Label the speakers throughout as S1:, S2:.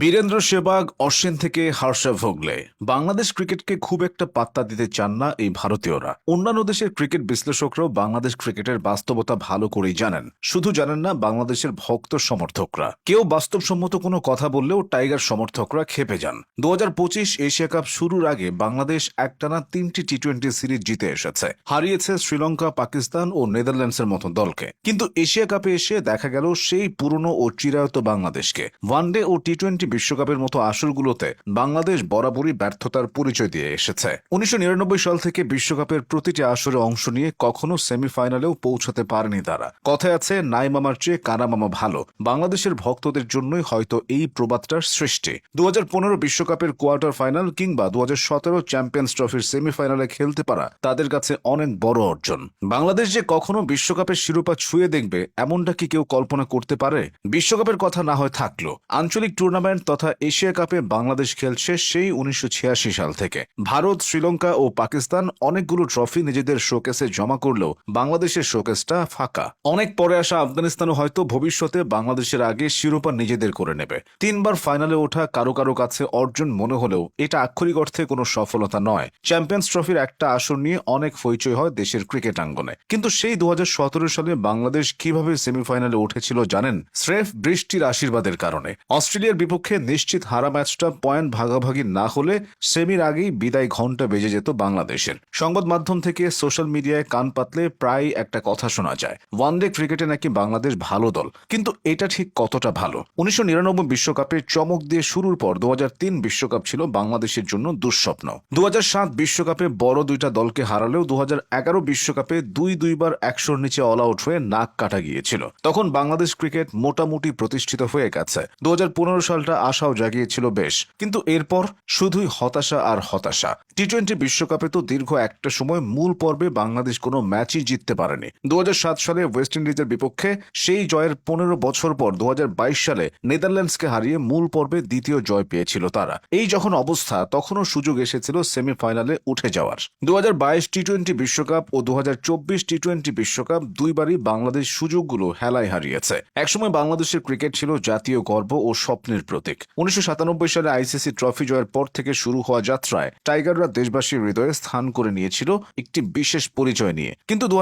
S1: বীরেন্দ্র সেবাগ, অশ্বিন থেকে হর্ষা ভোগলে। বাংলাদেশ ক্রিকেটকে খুব একটা পাত্তা দিতে চান না এই ভারতীয়রা। অন্যান্য দেশের ক্রিকেট বিশ্লেষকরাও বাংলাদেশ ক্রিকেটের বাস্তবতা ভালো করেই জানেন। শুধু জানেন না, বাংলাদেশের ভক্ত সমর্থকরা। কেউ বাস্তবসম্মত কোনো কথা বললেও টাইগার সমর্থকরা খেপে যান। দুই হাজার পঁচিশ এশিয়া কাপ শুরুর আগে বাংলাদেশ একটানা তিনটি টি টোয়েন্টি সিরিজ জিতে এসেছে। হারিয়েছে শ্রীলঙ্কা, পাকিস্তান ও নেদারল্যান্ডসের মতো দলকে। কিন্তু এশিয়া কাপে এসে দেখা গেল সেই পুরনো ও চিরায়ত বাংলাদেশকে। ওয়ানডে ও টি টোয়েন্টি বিশ্বকাপের মতো আসরগুলোতে বাংলাদেশ বরাবরই ব্যর্থতার পরিচয় দিয়ে এসেছে। উনিশশো নিরানব্বই সাল থেকে বিশ্বকাপের প্রতিটি আসরে অংশ নিয়ে কখনো সেমিফাইনালেও পৌঁছাতে পারেনি তারা। কথায় আছে, নাই মামার চেয়ে কানা মামা ভালো। বাংলাদেশের ভক্তদের জন্যই হয়তো এই প্রবাদটার সৃষ্টি। দু বিশ্বকাপের কোয়ার্টার ফাইনাল কিংবা দু হাজার সতেরো চ্যাম্পিয়ন্স ট্রফির সেমিফাইনালে খেলতে পারা তাদের কাছে অনেক বড় অর্জন। বাংলাদেশ যে কখনো বিশ্বকাপের শিরোপা ছুঁয়ে দেখবে, এমনটা কি কেউ কল্পনা করতে পারে? বিশ্বকাপের কথা না হয় থাকল। আঞ্চলিক টুর্নামেন্ট তথা এশিয়া কাপে বাংলাদেশ খেলছে সেই উনিশশো ছিয়াশি সাল থেকে। ভারত, শ্রীলঙ্কা ও পাকিস্তান অনেকগুলো ট্রফি নিজেদের শোকেসে জমা করলেও বাংলাদেশের শোকেসটা ফাঁকা। অনেক পরে আসা আফগানিস্তানও হয়তো ভবিষ্যতে বাংলাদেশের আগে শিরোপা নিজেদের করে নেবে। তিনবার ফাইনালে ওঠা কারও কারও কাছে অর্জন মনে হলেও এটা আক্ষরিক অর্থে কোনো সফলতা নয়। চ্যাম্পিয়ন্স ট্রফির একটা আসর নিয়ে অনেক হইচই হয় দেশের ক্রিকেট আঙ্গনে। কিন্তু সেই দু হাজার সতেরো সালে বাংলাদেশ কীভাবে সেমিফাইনালে উঠেছিল জানেন? স্রেফ বৃষ্টির আশীর্বাদের কারণে। অস্ট্রেলিয়ার বিপক্ষে নিশ্চিত হারা ম্যাচটা পয়েন্ট ভাগাভাগি না হলে সেমির আগেই বিদায় ঘণ্টা বেজে যেত বাংলাদেশের। সংবাদ মাধ্যম থেকে সোশ্যাল মিডিয়ায় কান পাতলে প্রায় একটা কথা শোনা যায়, ওয়ানডে ক্রিকেটে নাকি বাংলাদেশ ভালো দল। কিন্তু এটা ঠিক কতটা ভালো? উনিশশো বিশ্বকাপে চমক দিয়ে শুরুর পর দু বিশ্বকাপ ছিল বাংলাদেশের জন্য দুঃস্বপ্ন। দু বিশ্বকাপে বড় দুইটা দলকে হারালেও দু বিশ্বকাপে দুই দুইবার একশোর নিচে অল আউট হয়ে নাক কাটা গিয়েছিল। তখন বাংলাদেশ ক্রিকেট মোটামুটি প্রতিষ্ঠিত হয়ে গেছে। দু সালটা আশাও জাগিয়েছিল বেশ। কিন্তু এরপর শুধুই হতাশা আর হতাশা। টি টোয়েন্টি বিশ্বকাপে তো দীর্ঘ একটা সময় মূল পর্বে বাংলাদেশ কোনো ম্যাচই জিততে পারেনি। দু সালে ওয়েস্ট ইন্ডিজের বিপক্ষে সেই জয়ের পনেরো বছর পর দু সালে নেদারল্যান্ডসকে হারিয়ে মূল পর্বে দ্বিতীয় জয় পেয়েছিল তারা। এই যখন অবস্থা, তখনও সুযোগ এসেছিল সেমিফাইনালে উঠে যাওয়ার। দু টি টোয়েন্টি বিশ্বকাপ ও দু টি টোয়েন্টি বিশ্বকাপ দুইবারই বাংলাদেশ সুযোগগুলো হেলায় হারিয়েছে। একসময় বাংলাদেশের ক্রিকেট ছিল জাতীয় গর্ব ও স্বপ্নের প্রতীক। উনিশশো সালে আইসিসি ট্রফি জয়ের পর থেকে শুরু হওয়া যাত্রায় টাইগাররা দেশবাসীর হৃদয়ে স্থান করে নিয়েছিল একটি বিশেষ পরিচয় নিয়ে। কিন্তু দু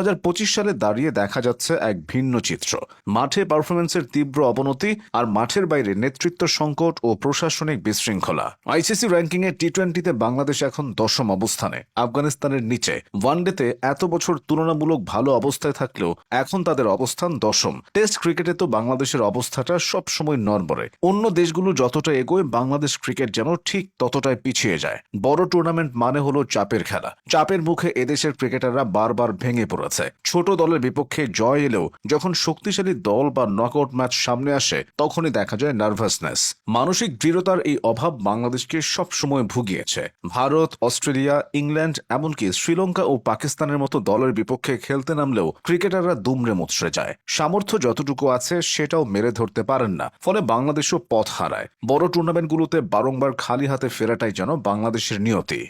S1: সালে দাঁড়িয়ে দেখা যাচ্ছে এক ভিন্ন চিত্র। মাঠে পারফরমেন্সের তীব্র অবনতি আর মাঠের বাইরে নেতৃত্ব সংকট ও প্রশাসনিক বিশৃঙ্খলা। আইসিসি র্যাঙ্কিং এ টি টোয়েন্টিতে বাংলাদেশ এখন দশম অবস্থানে। আফগানিস্তানের নিচে। ওয়ানডেতে এত বছর তুলনামূলক ভালো অবস্থায় থাকলেও এখন তাদের অবস্থান দশম। টেস্ট ক্রিকেটে তো বাংলাদেশের অবস্থাটা সবসময় নড়বড়ে। অন্য দেশগুলো যতটা এগোয়, বাংলাদেশ ক্রিকেট যেন ঠিক ততটাই পিছিয়ে যায়। বড় টুর্নামেন্ট মানে হলো চাপের খেলা। চাপের মুখে এদেশের ক্রিকেটাররা বারবার ভেঙে পড়েছে। ছোট দলের বিপক্ষে জয় এলেও যখন শক্তিশালী দল বা নকআউট ম্যাচ সামনে আসে, তখনই দেখা যায় নার্ভাসনেস মানসিক দৃঢ়তার এই অভাব বাংলাদেশকে সবসময় ভুগিয়েছে। ভারত, অস্ট্রেলিয়া, ইংল্যান্ড, এমনকি শ্রীলঙ্কা ও পাকিস্তানের মতো দলের বিপক্ষে খেলতে নামলেও ক্রিকেটাররা দুমড়ে মুচড়ে যায়। সামর্থ্য যতটুকু আছে, সেটাও মেরে ধরতে পারেন না। ফলে বাংলাদেশও পথ হারায়। বড় টুর্নামেন্টগুলোতে বারংবার খালি হাতে ফেরাটাই যেন বাংলাদেশের নিয়তি।